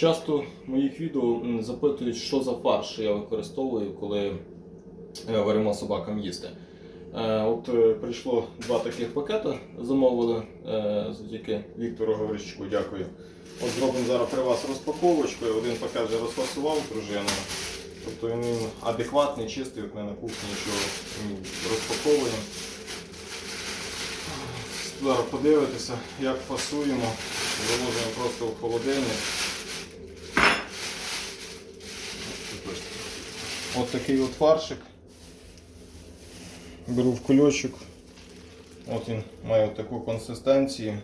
Часто в моїх відео запитують, що за фарш я використовую, коли е, варимо собакам їсти. Е, От е, прийшло два таких пакета, замовили завдяки Віктору Гаврищуку, дякую. От зробимо зараз при вас розпаковочку. Я Один пакет вже розфасував дружиною. Тобто він адекватний, чистий, от ми на кухні, розпаковуємо. Зараз подивитися, як фасуємо. Заложимо просто в холодильник. От такий от фаршик. Беру в кульочок. От він має от таку консистенцію.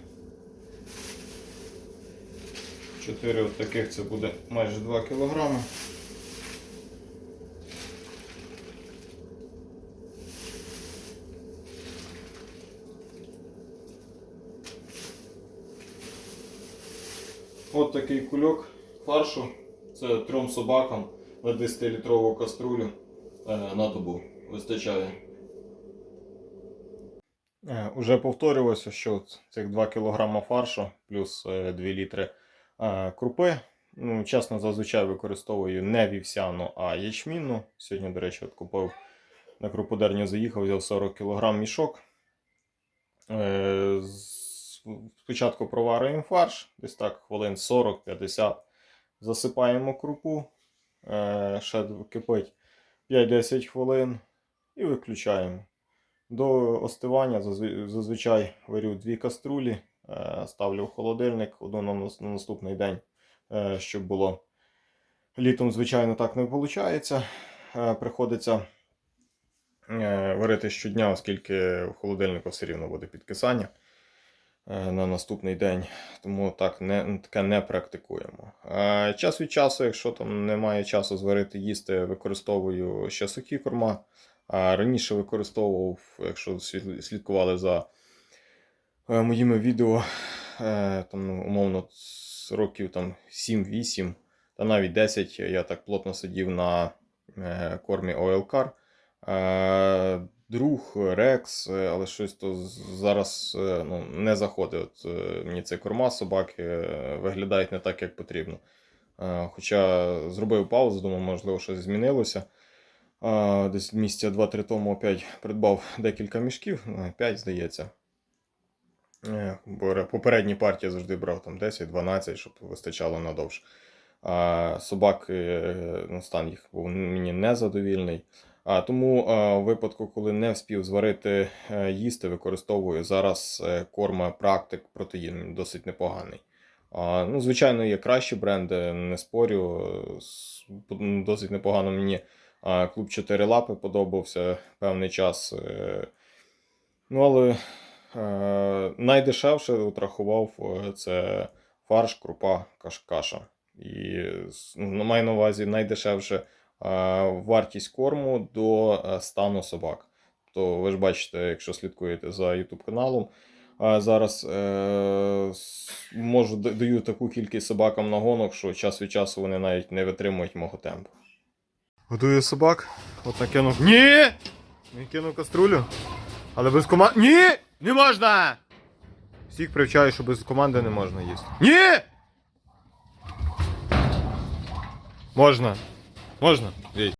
Чотири от таких це буде майже 2 кг. От такий кульок фаршу. Це трьом собакам на 10-літрову каструлю е, на добу. Вистачає. Е, Уже повторювалося, що цих 2 кг фаршу плюс 2 літри е, крупи. Ну, чесно, зазвичай використовую не вівсяну, а ячмінну. Сьогодні, до речі, от купив на круподерню заїхав, взяв 40 кг мішок. Спочатку проварюємо фарш, десь так хвилин 40-50. Засипаємо крупу, ще кипить 5-10 хвилин і виключаємо. До остивання зазвичай варю дві каструлі, е, ставлю в холодильник одну на наступний день, е, щоб було. Літом, звичайно, так не виходить. Приходиться е, варити щодня, оскільки в холодильнику все рівно буде підкисання е, на наступний день. Тому так не, таке не практикуємо. Е, Час від часу, якщо там немає часу зварити їсти, використовую ще сухі корма. Раніше використовував, якщо слідкували за е, моїми відео, е, там, ну, умовно, років там, 7-8 та навіть 10 я так плотно сидів на е, кормі OLCAR. Е, Друг, Рекс, е, але щось то зараз е, ну, не заходить. От, е, мені цей корма собаки е, виглядають не так, як потрібно. Е, Хоча зробив паузу, думав, можливо, щось змінилося. Десь місяця 2-3 тому опять придбав декілька мішків, 5, здається. Е, Бо попередні партії завжди брав там 10-12, щоб вистачало надовше. А собак, е, ну, стан їх був мені незадовільний. А тому в випадку, коли не вспів зварити е, їсти, використовую зараз е, корма Практик протеїн, досить непоганий. Ну, звичайно, є кращі бренди, не спорю. Досить непогано мені клуб 4 лапи подобався певний час. е, Ну, але найдешевше от рахував е, це фарш, крупа, каш, каша. І маю на увазі найдешевше вартість корму до е, стану собак. То ви ж бачите, якщо слідкуєте за YouTube каналом. А зараз е, можу даю таку кількість собакам на гонок, що час від часу вони навіть не витримують мого темпу. Годую собак. От накинув. Ні! Не кинув каструлю. Але без команди. Ні! Не можна! Всіх привчаю, що без команди не можна їсти. Ні! Можна. Можна? Їй.